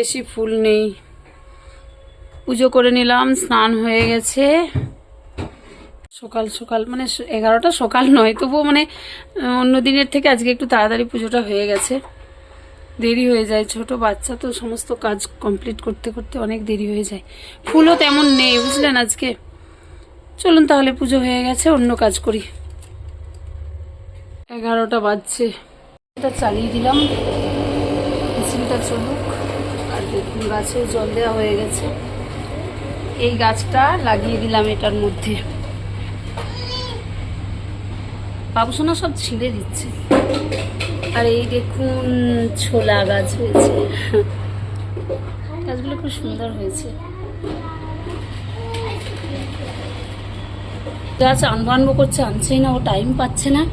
বেশি ফুল নেই। পুজো করে নিলাম, স্নান হয়ে গেছে। সকাল সকাল মানে এগারোটা সকাল নয়, তবুও মানে অন্য দিনের থেকে আজকে একটু তাড়াতাড়ি পুজোটা হয়ে গেছে। দেরি হয়ে যায়, ছোট বাচ্চা তো সমস্ত কাজ কমপ্লিট করতে করতে অনেক দেরি হয়ে যায়। ফুলও তেমন নেই, বুঝলেন আজকে? চলুন তাহলে পুজো হয়ে গেছে, অন্য কাজ করি। এগারোটা বাজছে। এটা চালিয়ে দিলাম মিছিলটা গাছেও জল দেওয়া হয়ে গেছে। এই গাছটা লাগিয়ে দিলাম এটার মধ্যে। বাবুসোনা সব ছিঁড়ে দিচ্ছে। আর এই দেখুন ছোলা গাছ হয়েছে। গাছগুলো খুব সুন্দর হয়েছে। গাছ আনব আনব করছে, আনছেই না, ও টাইম পাচ্ছে না।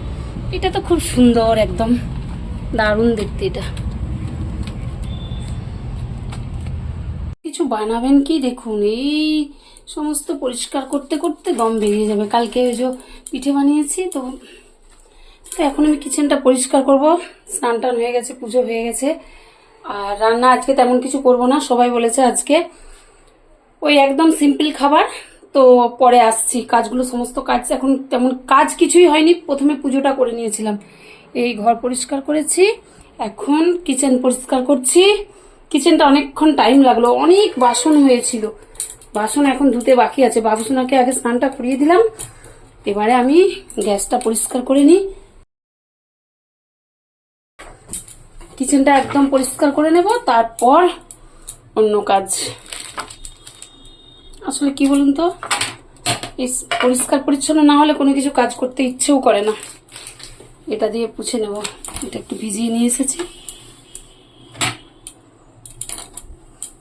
এটা তো খুব সুন্দর একদম। দারুণ দেখতে এটা। কিছু বানাবেন কি? দেখুন, এই সমস্ত পরিষ্কার করতে করতে দম বেরিয়ে যাবে। কালকে ওই যে পিঠে বানিয়েছি, তো তো এখন আমি কিচেনটা পরিষ্কার করব। স্নান টান হয়ে গেছে, পুজো হয়ে গেছে। আর রান্না আজকে তেমন কিছু করব না। সবাই বলেছে আজকে ওই একদম সিম্পল খাবার। তো পরে আসছি। কাজগুলো সমস্ত কাজ, এখন তেমন কাজ কিছুই হয়নি। প্রথমে পুজোটা করে নিয়েছিলাম। এই ঘর পরিষ্কার করেছি। এখন কিচেন পরিষ্কার করছি। কিচেনটা অনেকক্ষণ টাইম লাগল। অনেক বাসন হয়েছিল। বাসন এখন ধুতে বাকি আছে। বাবুসোনাকে আগে স্নানটা করিয়ে দিলাম। এবারে আমি গ্যাসটা পরিষ্কার করে নিই। কিচেনটা একদম পরিষ্কার করে নেব। তারপর অন্য কাজ। আসলে কি বলুন তো? পরিষ্কার পরিচ্ছন্ন না হলে কোনো কিছু কাজ করতে ইচ্ছেও করে না। এটা দিয়ে পুছে নেব। এটা একটু ভিজিয়ে নিয়ে এসেছি।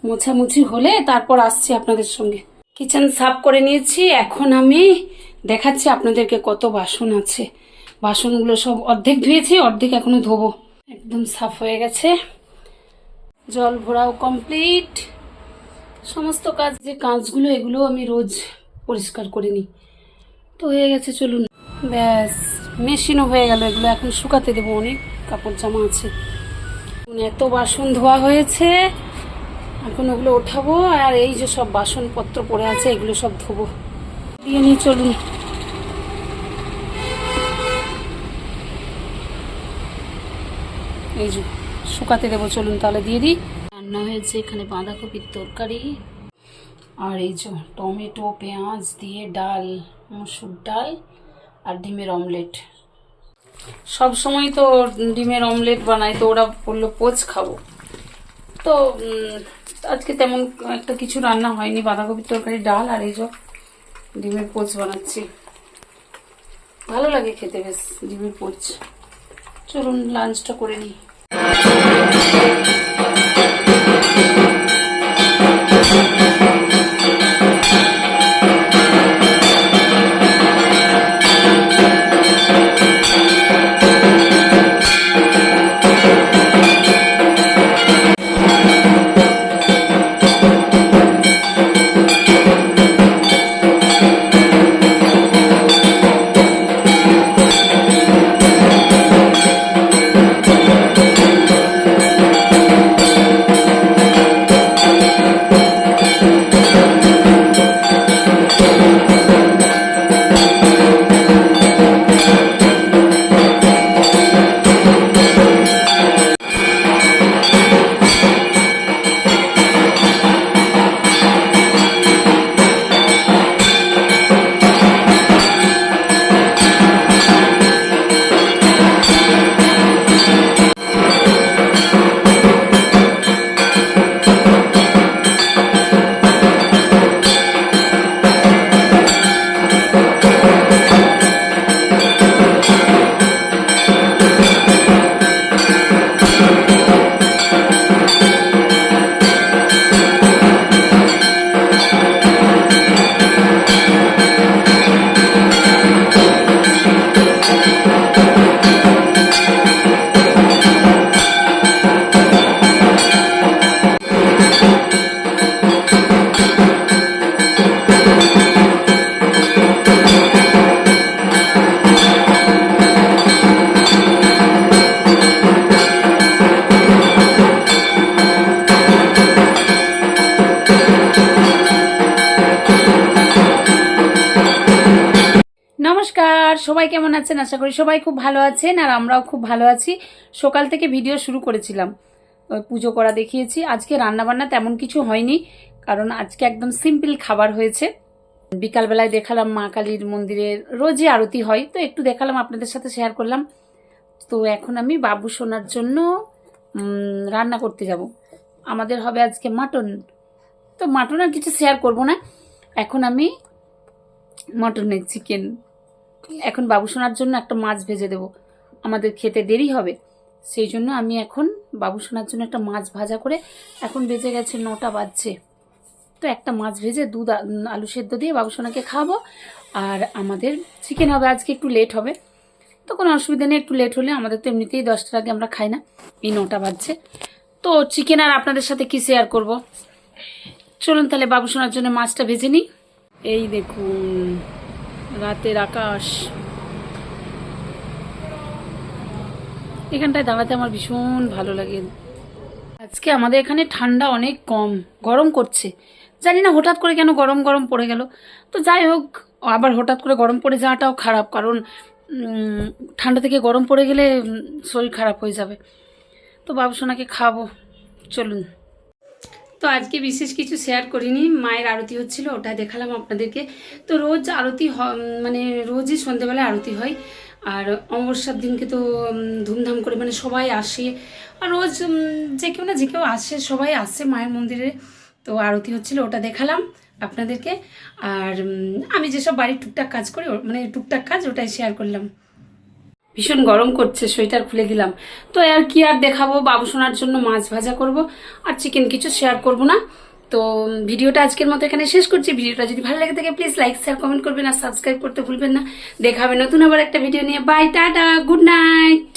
মোছামুছি হলে তারপর আসছি আপনাদের সঙ্গে। কিচেন সাফ করে নিয়েছি, এখন আমি দেখাচ্ছি আপনাদেরকে কত বাসন আছে। বাসনগুলো সব অর্ধেক ধুয়েছি, অর্ধেক এখনও ধোবো। একদম সাফ হয়ে গেছে। জল ভরাও কমপ্লিট। সমস্ত কাজ, যে কাজগুলো, এগুলো আমি রোজ পরিষ্কার করে নিই। তো হয়ে গেছে, চলুন। ব্যাস, মেশিনও হয়ে গেল এগুলো, এখন শুকাতে দেবো অনেক কাপড় জামা আছে। এত বাসন ধোয়া হয়েছে। এখন ওগুলো ওঠাবো, আর এই যে সব বাসনপত্র পড়ে আছে, এগুলো সব ধোবো। দিয়ে নিয়ে চলুন। এই যে শুকাতে দেবো, চলুন তাহলে দিয়ে দিই। রান্না হয়েছে এখানে বাঁধাকপির তরকারি, আর এই যে টমেটো, পেঁয়াজ দিয়ে ডাল, মসুর ডাল, আর ডিমের অমলেট। সব সময় তো ডিমের অমলেট বানাই তো ওরা বলল পোচ খাব। তো আজকে তেমন একটা কিছু রান্না হয়নি, বাঁধাকপির তরকারি, ডাল আর এই যে ডিমের পোচ বানাচ্ছি। ভালো লাগে খেতে বেশ, ডিমের পোচ। চলুন লাঞ্চটা করে নিই। সবাই কেমন আছেন? আশা করি সবাই খুব ভালো আছেন আর আমরাও খুব ভালো আছি। সকাল থেকে ভিডিও শুরু করেছিলাম। পুজো করা দেখিয়েছি। আজকে রান্নাবান্না তেমন কিছু হয়নি, কারণ আজকে একদম সিম্পল খাবার হয়েছে। বিকালবেলায় দেখালাম মা কালীর মন্দিরে রোজই আরতি হয়, তো একটু দেখালাম, আপনাদের সাথে শেয়ার করলাম। তো এখন আমি বাবু সোনার জন্য রান্না করতে যাব। আমাদের হবে আজকে মাটন। তো মাটন আর কিছু শেয়ার করব না। এখন আমি মটনের চিকেন এখন বাবুসোনার জন্য একটা মাছ ভেজে দেব। আমাদের খেতে দেরি হবে। সেই জন্য আমি এখন বাবুসোনার জন্য একটা মাছ ভাজা করে এখন বেজে গেছে নটা বাজছে। তো একটা মাছ ভেজে দুধ, আলু সেদ্ধ দিয়ে বাবু সোনাকে খাওয়াবো। আর আমাদের চিকেন হবে, আজকে একটু লেট হবে। তো কোনো অসুবিধা নেই, একটু লেট হলে আমাদের তো এমনিতেই দশটার আগে আমরা খাই না। এই নটা বাজছে। তো চিকেন আর আপনাদের সাথে কি শেয়ার করব? চলুন তাহলে বাবুসোনার জন্য মাছটা ভেজে নিই। এই দেখুন রাতের আকাশ। এখানটায় দাঁড়াতে আমার ভীষণ ভালো লাগে। আজকে আমাদের এখানে ঠান্ডা অনেক কম, গরম করছে। জানি না হঠাৎ করে কেন গরম গরম পড়ে গেল। তো যাই হোক, আবার হঠাৎ করে গরম পড়ে যাওয়াটাও খারাপ, কারণ ঠান্ডা থেকে গরম পড়ে গেলে শরীর খারাপ হয়ে যাবে। তো বাবুসোনাকে খাব, চলুন। তো আজকে বিশেষ কিছু শেয়ার করিনি, মায়ের আরতি হচ্ছিল, ওটা দেখালাম আপনাদেরকে। তো রোজ আরতি মানে রোজই সন্ধেবেলায় আরতি হয়, আর অমাবস্যার দিনকে তো ধুমধাম করে মানে সবাই আসে। আর রোজ যে কেউ না যে কেউ আসে, সবাই আসে মায়ের মন্দিরে। তো আরতি হচ্ছিল, ওটা দেখালাম আপনাদেরকে। আর আমি যেসব বাড়ির টুকটাক কাজ করি মানে টুকটাক কাজ ওটাই শেয়ার করলাম। ভীষণ গরম করছে, সোয়েটার খুলে দিলাম। তো আর কি আর দেখাবো? বাবু সোনার জন্য মাছ ভাজা করব, আর চিকেন কিছু শেয়ার করব না। তো ভিডিওটা আজকের মতো এখানে শেষ করছি। ভিডিওটা যদি ভালো লাগে থাকে প্লিজ লাইক শেয়ার কমেন্ট করবেন আর সাবস্ক্রাইব করতে ভুলবেন না। দেখাবে নতুন আবার একটা ভিডিও নিয়ে। By tata good night